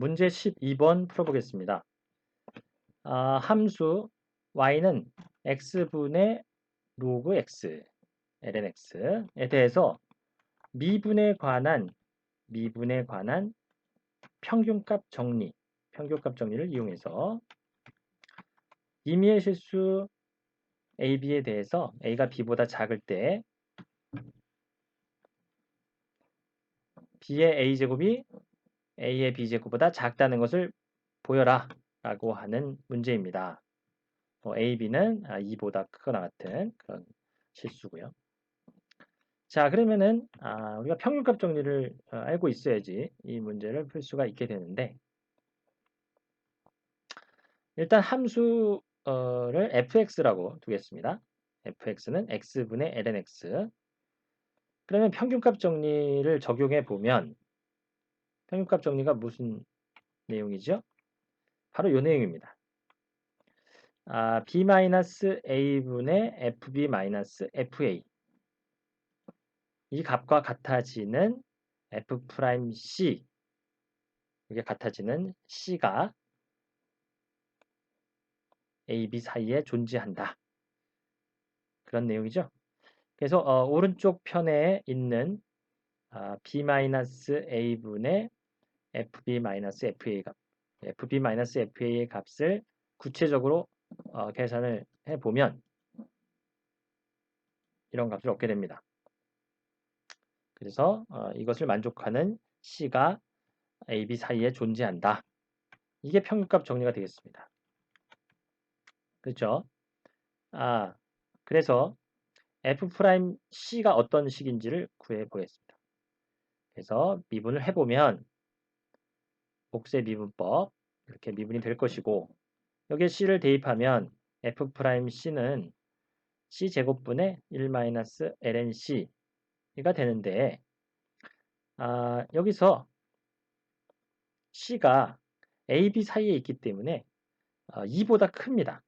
문제 12번 풀어보겠습니다. 아, 함수 y는 x분의 로그 x, ln x에 대해서 미분에 관한 미분에 관한 평균값 정리, 평균값 정리를 이용해서 임의의 실수 a, b에 대해서 a가 b보다 작을 때 b의 a제곱이 a의 b제곱보다 작다는 것을 보여라 라고 하는 문제입니다. 뭐 a, b는 2보다 크거나 같은 그런 실수고요. 자 그러면은 아, 우리가 평균값 정리를 어, 알고 있어야지 이 문제를 풀 수가 있게 되는데 일단 함수를 fx라고 두겠습니다. fx는 x분의 lnx 그러면 평균값 정리를 적용해 보면 평균값 정리가 무슨 내용이죠? 바로 이 내용입니다. 아, b-a분의 fb-fa 이 값과 같아지는 f'c 이게 같아지는 c가 a, b 사이에 존재한다. 그런 내용이죠. 그래서 어, 오른쪽 편에 있는 아, b-a분의 fb-fa 값, fb-fa의 값을 구체적으로 어, 계산을 해보면 이런 값을 얻게 됩니다. 그래서 어, 이것을 만족하는 C가 A, B 사이에 존재한다. 이게 평균값 정리가 되겠습니다. 그렇죠? 아, 그래서 F'C가 어떤 식인지를 구해 보겠습니다. 그래서 미분을 해보면 복세 미분법 이렇게 미분이 될 것이고 여기에 C를 대입하면 F'C는 C제곱분의 1-lnC가 되는데 아, 여기서 C가 A, B 사이에 있기 때문에 어, 2보다 큽니다.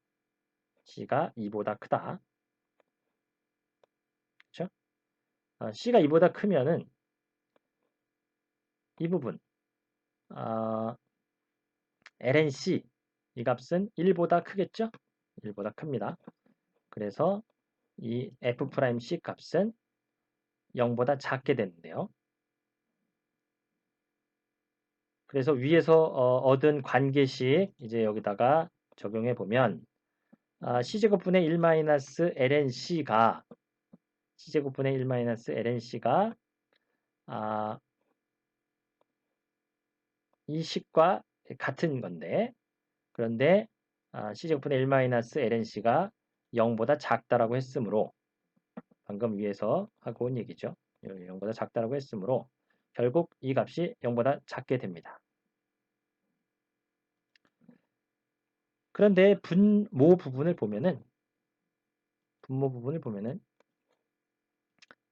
C가 2보다 크다. 그렇죠? 어, C가 2보다 크면은 이 부분 어, lnC 이 값은 1보다 크겠죠? 1보다 큽니다. 그래서 이 f'C 값은 0보다 작게 되는데요. 그래서 위에서 어, 얻은 관계식 이제 여기다가 적용해 보면 아, c제곱분의 1-lnC가 c제곱분의 1-lnC가 아, 이 식과 같은 건데 그런데 아, C제곱분의 1-lnC가 0보다 작다라고 했으므로 방금 위에서 하고 온 얘기죠. 0보다 작다라고 했으므로 결국 이 값이 0보다 작게 됩니다. 그런데 분모 부분을 보면은 분모 부분을 보면은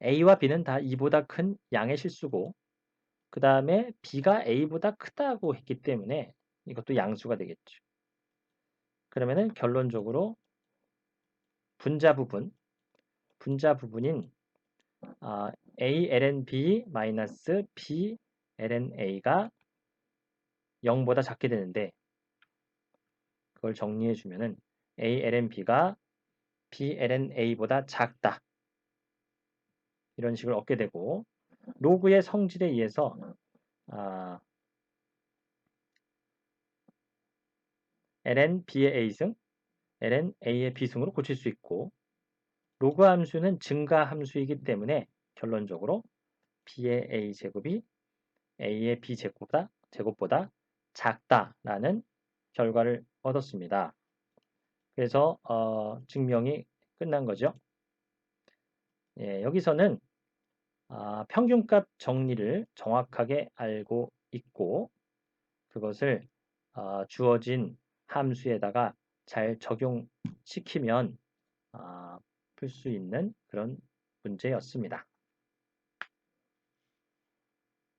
A와 B는 다 2보다 큰 양의 실수고 그 다음에 B가 A보다 크다고 했기 때문에 이것도 양수가 되겠죠. 그러면은 결론적으로 분자 부분, 분자 부분인 아, A ln B 마이너스 B ln A가 0보다 작게 되는데 그걸 정리해 주면은 A ln B가 B ln A보다 작다. 이런 식을 얻게 되고 로그의 성질에 의해서 아, ln b의 a승, ln a의 b승으로 고칠 수 있고 로그 함수는 증가 함수이기 때문에 결론적으로 b의 a 제곱이 a의 b 제곱보다, 제곱보다 작다라는 결과를 얻었습니다. 그래서 어, 증명이 끝난 거죠. 예, 여기서는 아, 평균값 정리를 정확하게 알고 있고 그것을 아, 주어진 함수에다가 잘 적용시키면 아, 풀 수 있는 그런 문제였습니다.